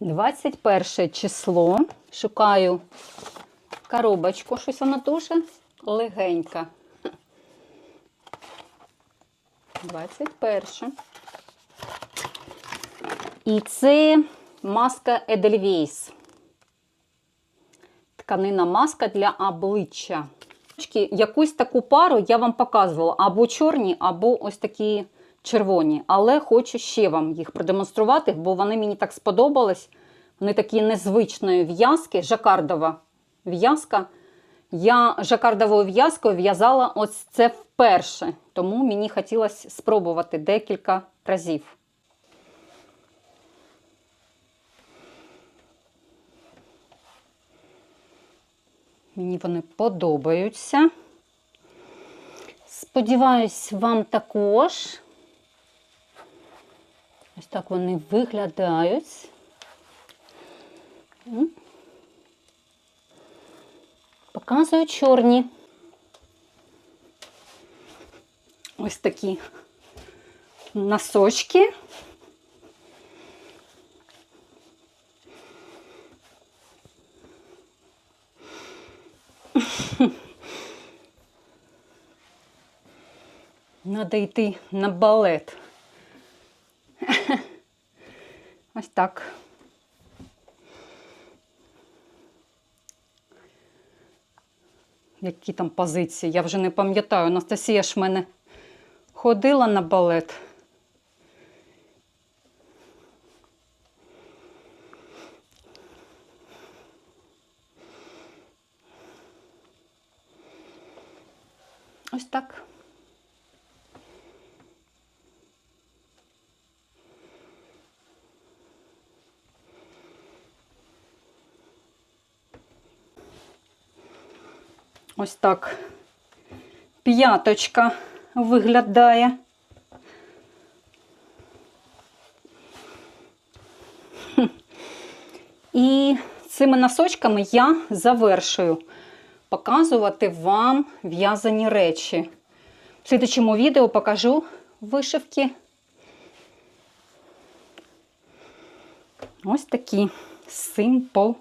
21 число. Шукаю коробочку, щось вона дуже легенька. 21. І це маска Edelweiss. Тканина маска для обличчя. Якусь таку пару я вам показувала або чорні, або ось такі червоні. Але хочу ще вам їх продемонструвати, бо вони мені так сподобались. Вони такі незвичної в'язки, жакардова в'язка. Я жакардовою в'язкою в'язала ось це вперше, тому мені хотілося спробувати декілька разів. Мені вони подобаються. Сподіваюсь, вам також. Ось так вони виглядають. Показую чорні. Ось такі носочки. Надо йти на балет. Ось так. Які там позиції? Я вже не пам'ятаю. Анастасія ж в мене ходила на балет. Ось так. Ось так п'яточка виглядає. І цими носочками я завершую показувати вам в'язані речі. В слідчому відео покажу вишивки. Ось такі симпатичні.